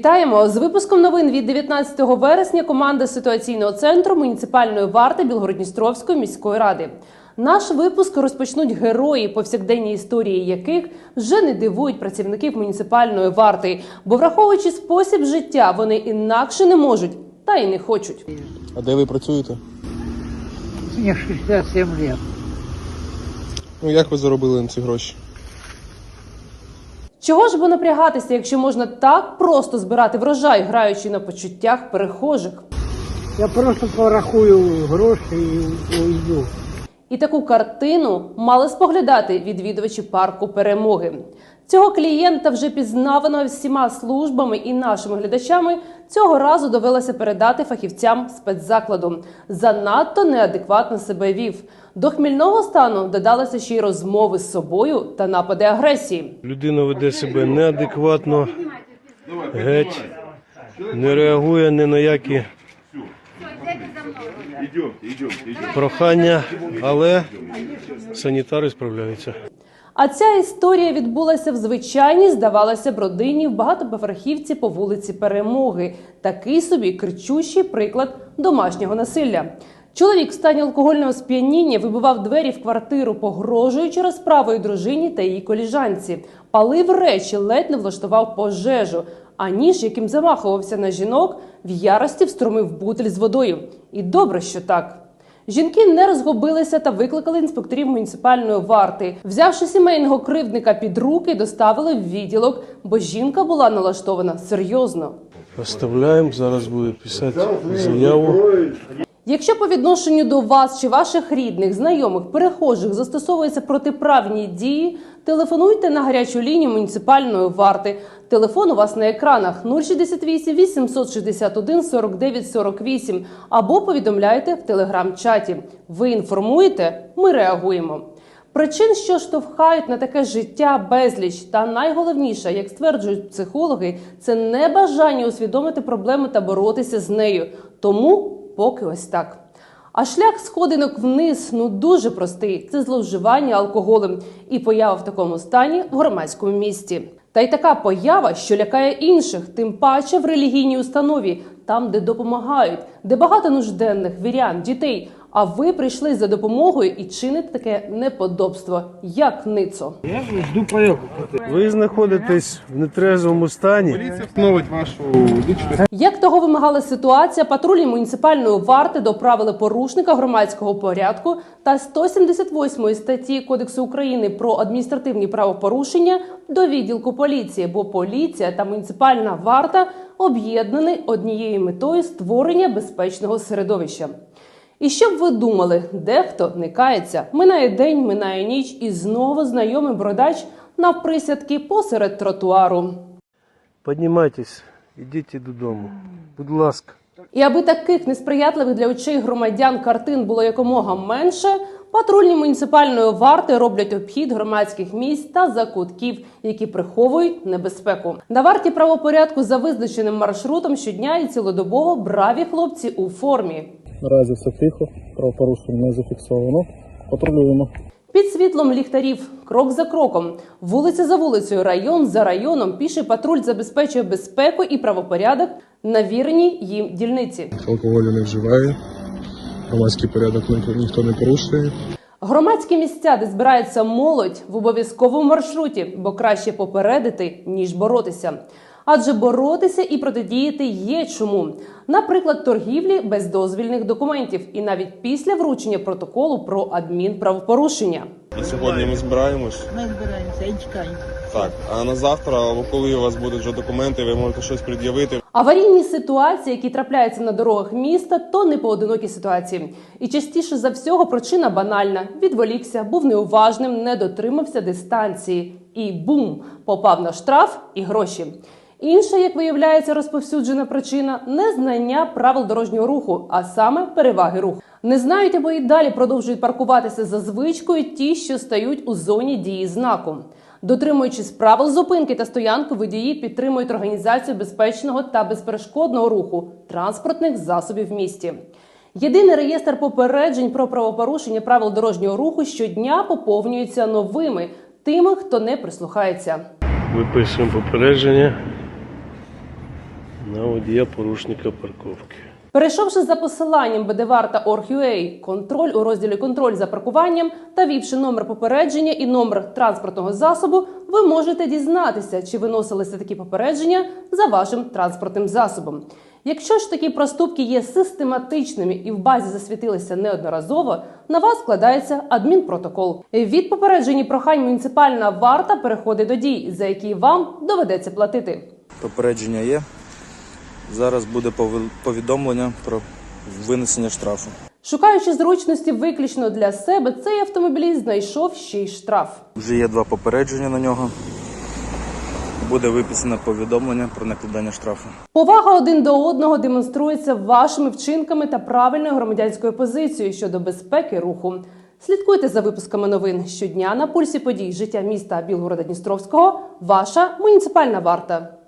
Вітаємо з випуском новин від 19 вересня. Команда ситуаційного центру муніципальної варти Білгородністровської міської ради. Наш випуск розпочнуть герої, повсякденні історії яких вже не дивують працівників муніципальної варти, бо враховуючи спосіб життя, вони інакше не можуть та й не хочуть. А де ви працюєте? Мне 67 лет. Ну як ви заробили на ці гроші? Чого ж бо напрягатися, якщо можна так просто збирати врожай, граючи на почуттях перехожих? Я просто порахую гроші і уйду. І таку картину мали споглядати відвідувачі парку перемоги. Цього клієнта вже пізнавано всіма службами і нашими глядачами цього разу довелося передати фахівцям спецзакладу. Занадто неадекватно себе вів. До хмільного стану додалися ще й розмови з собою та напади агресії. Людина веде себе неадекватно, геть, не реагує ні на які прохання, але санітари справляються. А ця історія відбулася в звичайній, здавалося б, родині в багатоповерхівці по вулиці Перемоги. Такий собі кричущий приклад домашнього насилля. Чоловік в стані алкогольного сп'яніння вибивав двері в квартиру, погрожуючи розправою дружині та її коліжанці, палив речі, ледь не влаштував пожежу. А ніж, яким замахувався на жінок, в ярості встромив бутиль з водою. І добре, що так. Жінки не розгубилися та викликали інспекторів муніципальної варти. Взявши сімейного кривдника під руки, доставили в відділок, бо жінка була налаштована серйозно. Оставляємо, зараз буде писати заяву. Якщо по відношенню до вас чи ваших рідних, знайомих, перехожих застосовуються протиправні дії, телефонуйте на гарячу лінію муніципальної варти. Телефон у вас на екранах 068 861 49 48 або повідомляйте в телеграм-чаті. Ви інформуєте, ми реагуємо. Причин, що штовхають на таке життя безліч, та найголовніше, як стверджують психологи, це небажання усвідомити проблему та боротися з нею. Тому поки ось так. А шлях сходинок вниз ну дуже простий: це зловживання алкоголем і поява в такому стані в громадському місті. Та й така поява, що лякає інших, тим паче в релігійній установі, там, де допомагають, де багато нужденних вірян, дітей. А ви прийшли за допомогою і чините таке неподобство, як ницо. Я жду поехал. Ви знаходитесь в нетрезвому стані. Поліція встановить вашу лічність. Як того вимагала ситуація, патрульні муніципальної варти доправили порушника громадського порядку та 178 статті Кодексу України про адміністративні правопорушення до відділку поліції, бо поліція та муніципальна варта об'єднані однією метою створення безпечного середовища. І щоб ви думали, дехто не кається, минає день, минає ніч, і знову знайомий бородач навприсядки посеред тротуару. Піднімайтесь, ідіть додому. Будь ласка. І аби таких несприятливих для очей громадян картин було якомога менше, патрульні муніципальної варти роблять обхід громадських місць та закутків, які приховують небезпеку. На варті правопорядку за визначеним маршрутом щодня і цілодобово браві хлопці у формі. Наразі все тихо, правопорушень не зафіксовано. Патрулюємо. Під світлом ліхтарів, крок за кроком, вулиця за вулицею, район за районом, піший патруль забезпечує безпеку і правопорядок на віреній їм дільниці. Алкоголю не вживає. Громадський порядок ніхто не порушує. Громадські місця, де збирається молодь в обов'язковому маршруті, бо краще попередити, ніж боротися. Адже боротися і протидіяти є чому. Наприклад, торгівлі без дозвільних документів, і навіть після вручення протоколу про адмінправопорушення. І сьогодні ми збираємось. Мы збираємося і чекаємо. Так, а на завтра, або коли у вас будуть вже документи, ви можете щось пред'явити. Аварійні ситуації, які трапляються на дорогах міста, то не поодинокі ситуації. І частіше за всього причина банальна: відволікся, був неуважним, не дотримався дистанції. І бум! Попав на штраф і гроші. Інша, як виявляється, розповсюджена причина незнання правил дорожнього руху, а саме переваги руху. Не знають або і далі продовжують паркуватися за звичкою ті, що стають у зоні дії знаку. Дотримуючись правил зупинки та стоянки, водії підтримують організацію безпечного та безперешкодного руху транспортних засобів в місті. Єдиний реєстр попереджень про правопорушення правил дорожнього руху щодня поповнюється новими тими, хто не прислухається. Виписуємо попередження. На водія порушника парковки. Перейшовши за посиланням bdvar.org.ua контроль у розділі контроль за паркуванням та ввівши номер попередження і номер транспортного засобу, ви можете дізнатися, чи виносилися такі попередження за вашим транспортним засобом. Якщо ж такі проступки є систематичними і в базі засвітилися неодноразово, на вас складається адмінпротокол. Від попереджень прохань муніципальна варта переходить до дій, за які вам доведеться платити. Попередження є. Зараз буде повідомлення про винесення штрафу. Шукаючи зручності виключно для себе, цей автомобіліст знайшов ще й штраф. Вже є два попередження на нього. Буде виписане повідомлення про накладання штрафу. Повага один до одного демонструється вашими вчинками та правильною громадянською позицією щодо безпеки руху. Слідкуйте за випусками новин щодня на пульсі подій життя міста Білгорода Дністровського. Ваша муніципальна варта.